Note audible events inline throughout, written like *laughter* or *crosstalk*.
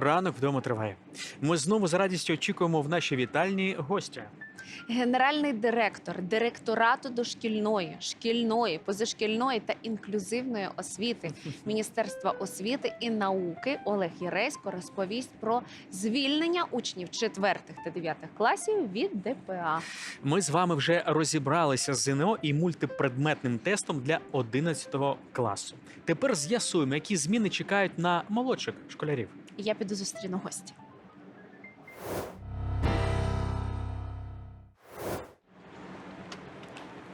Ранок вдома триває. Ми знову з радістю очікуємо в нашій вітальні гостя. Генеральний директор директорату дошкільної, шкільної, позашкільної та інклюзивної освіти *laughs* Міністерства освіти і науки Олег Єресько розповість про звільнення учнів 4 та 9 класів від ДПА. Ми з вами вже розібралися з ЗНО і мультипредметним тестом для 11 класу. Тепер з'ясуємо, які зміни чекають на молодших школярів. І Я піду зустріну гостя.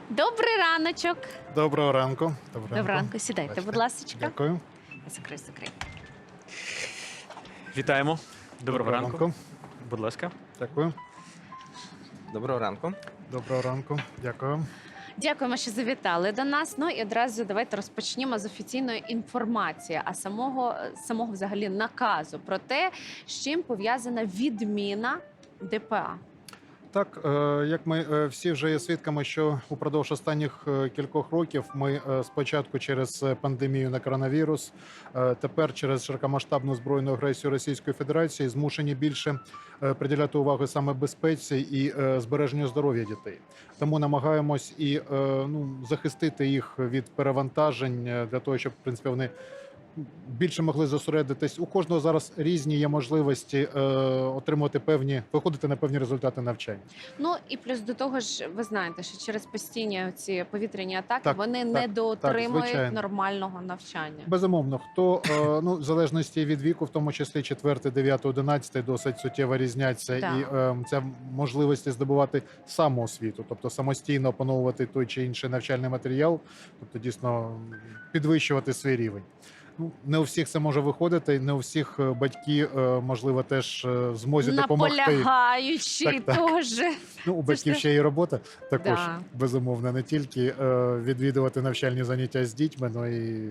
Добрий раночок. Доброго ранку. Доброго Доброго ранку. Сідайте, Бачите. будь ласка. Дякую. Закрий, закрий. Вітаємо. Доброго, ранку. Будь ласка. Дякую. Доброго ранку. Доброго ранку. Дякую. Дякуємо, що завітали до нас. Ну і одразу давайте розпочнімо з офіційної інформації, а самого самого взагалі наказу про те, з чим пов'язана відміна ДПА. Так, е, як ми е, всі вже є свідками, що упродовж останніх е, кількох років ми спочатку через пандемію на коронавірус, тепер через широкомасштабну збройну агресію Російської Федерації змушені більше приділяти увагу саме безпеці і збереженню здоров'я дітей. Тому намагаємось і ну, захистити їх від перевантажень для того, щоб в принципі вони. Більше могли зосередитись. У кожного зараз різні є можливості е, отримувати певні, виходити на певні результати навчання. Ну і плюс до того ж, ви знаєте, що через постійні ці повітряні атаки Так, вони так, не доотримують звичайно. нормального навчання. Безумовно, хто е, ну в залежності від віку, в тому числі 4, 9, 11, досить суттєво різняться, Так. і е, ця можливості здобувати самоосвіту, тобто самостійно опановувати той чи інший навчальний матеріал, тобто дійсно підвищувати свій рівень. Ну не у всіх це може виходити, не у всіх е, батьки, е, можливо, теж е, в змозі допомогти. Наполягаючи Так, так. теж. Ну, у батьків ще є робота також, Да. безумовно, не тільки відвідувати навчальні заняття з дітьми, але і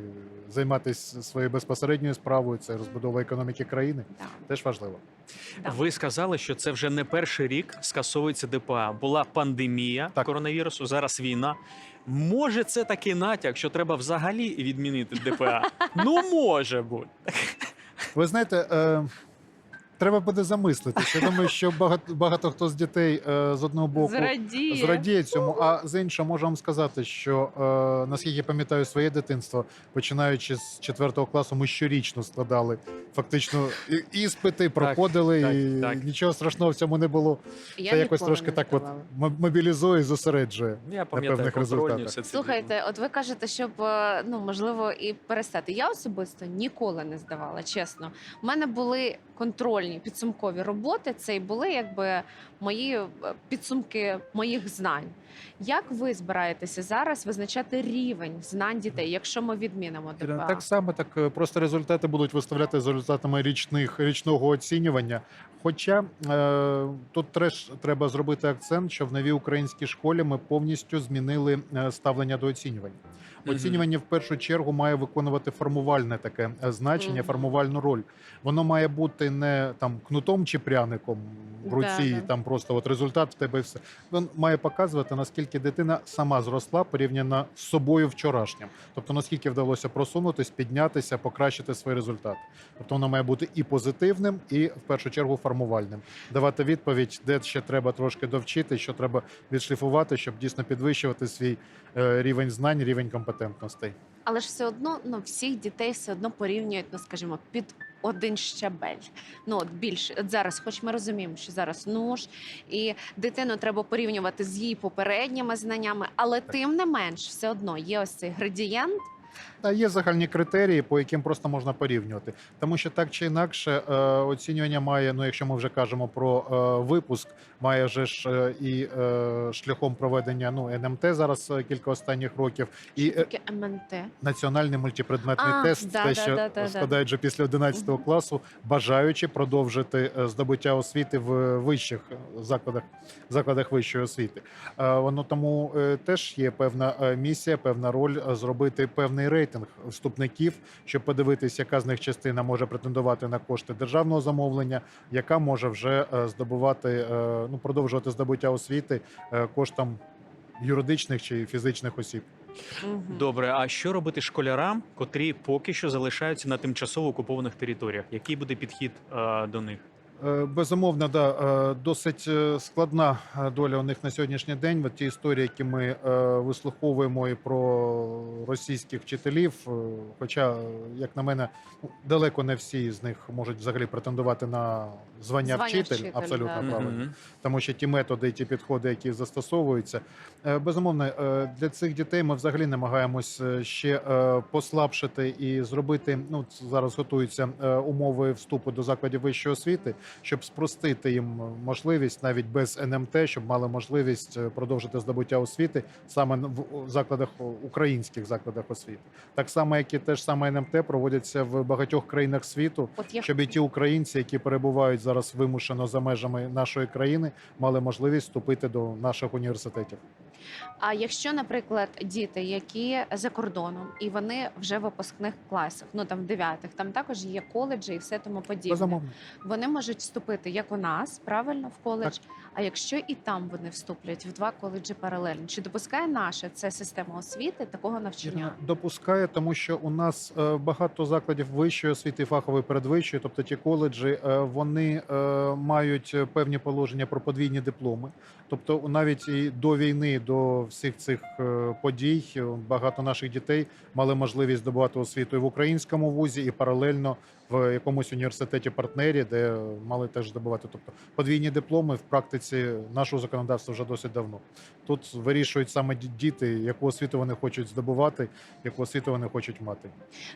займатися своєю безпосередньою справою, це розбудова економіки країни. Да. Теж важливо. Так. Ви сказали, що це вже не перший рік скасовується ДПА. Була пандемія Так. коронавірусу, зараз війна. Може, це такий натяк, що треба взагалі відмінити ДПА? ну, може бути. Ви знаєте, е, треба буде замислитися. Я думаю, що багато, багато хто з дітей е, з одного боку. Зрадіє. Зрадіє цьому, а з іншого можу вам сказати, що е, наскільки я пам'ятаю своє дитинство, починаючи з 4 класу, ми щорічно складали фактично і- іспити, проходили, так, і так. нічого страшного в цьому не було. Я Це якось ніколи трошки не так от здавала. мобілізує і зосереджує. Я пам'ятаю певних контрольні результатах. все це. Слухайте, от ви кажете, щоб е, ну можливо і перестати. Я особисто ніколи не здавала, чесно. У мене були контрольні підсумкові роботи. Це і були якби мої е, підсумки моїх знань. Як ви збираєтеся зараз визначати рівень знань дітей, якщо ми відмінимо ДПА? Так само, так е, просто результати будуть виставляти за результатами річних річного оцінювання. Хоча е, тут теж треба зробити акцент, що в новій українській школі ми повністю змінили е, ставлення до оцінювання. Оцінювання в першу чергу має виконувати формувальне таке значення, формувальну роль. Воно має бути не там кнутом чи пряником в руці, Да, і да. там просто от результат в тебе і все. Він має показувати, наскільки дитина сама зросла порівняно з собою вчорашнім. Тобто наскільки вдалося просунутись, піднятися, покращити свої результати. Тобто воно має бути і позитивним, і в першу чергу формувальним. Давати відповідь, де ще треба трошки довчити, що треба відшліфувати, щоб дійсно підвищувати свій е, рівень знань, рівень компетентностей. Але ж все одно ну всіх дітей все одно порівнюють, ну скажімо, під один щабель. Ну от більше от зараз, хоч ми розуміємо, що зараз нуж, і дитину треба порівнювати з її попередніми знаннями, але тим не менш, все одно є ось цей градієнт. Та є загальні критерії, по яким просто можна порівнювати. Тому що так чи інакше е, оцінювання має, ну якщо ми вже кажемо про е, випуск, має же ж е, і шляхом проведення ну НМТ зараз е, кілька останніх років, і е, таке МНТ? національний мультипредметний А, тест, да, те, да, що да, да, да. складають вже після 11 Мгм. класу, бажаючи продовжити здобуття освіти в вищих закладах закладах вищої освіти. Воно тому теж є певна місія, певна роль зробити певний рейтинг вступників, щоб подивитися, яка з них частина може претендувати на кошти державного замовлення, яка може вже е, здобувати е, ну продовжувати здобуття освіти е, коштом юридичних чи фізичних осіб. Добре, а що робити школярам, котрі поки що залишаються на тимчасово окупованих територіях? Який буде підхід е, до них? Е, Безумовно, да, е, досить е, складна доля у них на сьогоднішній день. От ті історії, які ми вислуховуємо і про російських вчителів. Хоча, як на мене, ну, далеко не всі з них можуть взагалі претендувати на звання, Звання вчитель, вчитель, абсолютно да. правильно. Мгм. тому що ті методи і ті підходи, які застосовуються, Е, безумовно, е, для цих дітей ми взагалі намагаємось е, ще послабшити і зробити. Ну зараз готуються умови вступу до закладів вищої освіти, щоб спростити їм можливість навіть без НМТ, щоб мали можливість продовжити здобуття освіти саме в закладах українських закладах освіти, так само як і те ж саме НМТ проводяться в багатьох країнах світу От я щоб і ті українці, які перебувають зараз вимушено за межами нашої країни, мали можливість вступити до наших університетів. А якщо, наприклад, діти, які за кордоном, і вони вже в випускних класах, ну там в дев'ятих, там також є коледжі і все тому подібне. Безумовно. Вони можуть вступити як у нас, правильно, в коледж. А якщо і там вони вступлять в два коледжі паралельно, чи допускає наша це система освіти такого навчання? Допускає, тому що у нас е, багато закладів вищої освіти, фахової передвищої, тобто ті коледжі, е, вони е, мають певні положення про подвійні дипломи. Тобто, навіть і до війни, до всіх цих е, подій, багато наших дітей мали можливість здобувати освіту і в українському вузі, і паралельно в якомусь університеті партнері, де мали теж здобувати. Тобто подвійні дипломи в практиці нашого законодавства вже досить давно. Тут вирішують саме діти, яку освіту вони хочуть здобувати, яку освіту вони хочуть мати.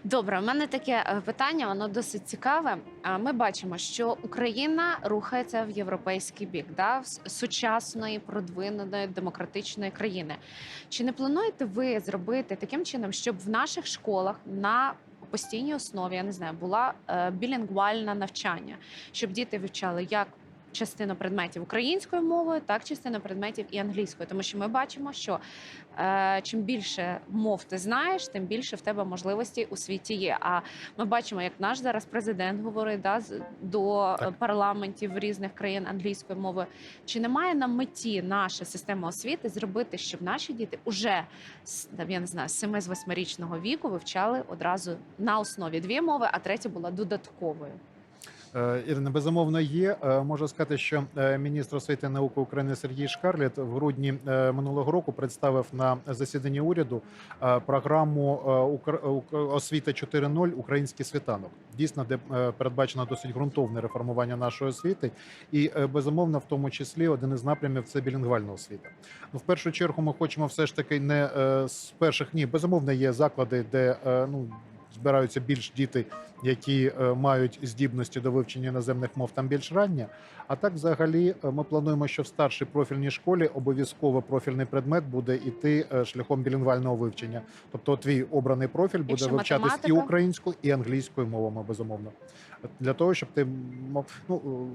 Добре, у мене таке е, питання, воно досить цікаве. Ми бачимо, що Україна рухається в європейський бік, да, сучасної, продвиненої демократичної країни. Чи не плануєте ви зробити таким чином, щоб в наших школах на постійній основі, я не знаю, була е, білінгвальне навчання, щоб діти вивчали як частину предметів українською мовою, так частину предметів і англійською, тому що ми бачимо, що е, чим більше мов ти знаєш, тим більше в тебе можливостей у світі є. А ми бачимо, як наш зараз президент говорить да, до Так. е, парламентів різних країн англійською мовою. Чи немає на меті наша система освіти зробити, щоб наші діти уже я не знаю, з 7 з 8-річного віку вивчали одразу на основі дві мови, а третя була додатковою? Е, Ірина, безумовно, є. Е, Можу сказати, що е, міністр освіти і науки України Сергій Шкарліт в грудні минулого року представив на засіданні уряду програму е, «Укр- Ук- освіта 4.0 Український світанок. Дійсно, де передбачено досить ґрунтовне реформування нашої освіти, і безумовно, в тому числі один із напрямів це білінгвальна освіта. Ну, в першу чергу, ми хочемо все ж таки не з перших ні, безумовно, є заклади, де ну. Збираються більш діти, які е, мають здібності до вивчення іноземних мов там більш рання. А так, взагалі, е, ми плануємо, що в старшій профільній школі обов'язково профільний предмет буде йти е, шляхом білінгвального вивчення. Тобто, твій обраний профіль буде Якщо вивчатись і українською, і англійською мовами, безумовно. Для того, щоб ти мов ну.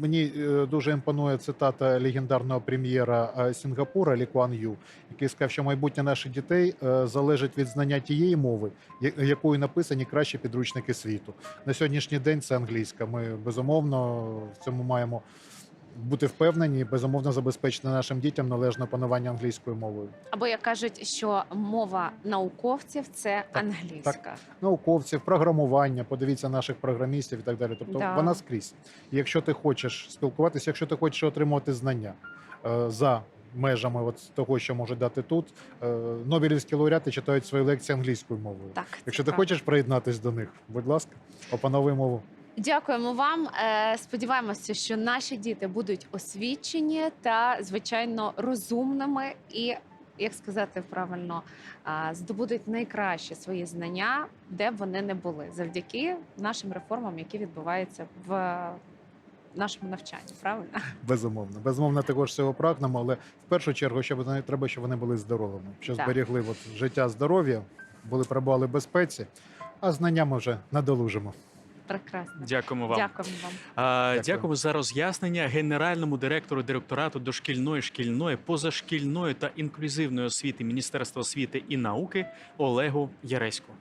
Мені е, дуже імпонує цитата легендарного прем'єра е, Сінгапура Лі Куан Ю, який сказав, що майбутнє наших дітей е, залежить від знання тієї мови, якою написані кращі підручники світу. На сьогоднішній день це англійська. Ми безумовно в цьому маємо бути впевнені, і, безумовно забезпечити нашим дітям належне опанування англійською мовою. Або як кажуть, що мова науковців це Так, англійська. Науковців, програмування, подивіться наших програмістів і так далі. Тобто Да. вона скрізь. Якщо ти хочеш спілкуватися, якщо ти хочеш отримувати знання е, за межами от того, що можуть дати тут, е, Нобелівські лауреати читають свої лекції англійською мовою. Так, Якщо ти хочеш приєднатись до них, будь ласка, опановуй мову. Дякуємо вам. Е, Сподіваємося, що наші діти будуть освічені та звичайно розумними і. Як сказати правильно, здобудуть найкращі свої знання, де б вони не були, завдяки нашим реформам, які відбуваються в нашому навчанні. Правильно? Безумовно, безумовно, також цього прагнемо, але в першу чергу, щоб вони треба, щоб вони були здоровими, що Так. зберігли от життя, здоров'я, були перебували в безпеці, а знання ми вже надолужимо. Прекрасно. Дякуємо вам. Дякуємо вам. А, Дякую. Дякуємо за роз'яснення генеральному директору директорату дошкільної, шкільної, позашкільної та інклюзивної освіти Міністерства освіти і науки Олегу Яреську.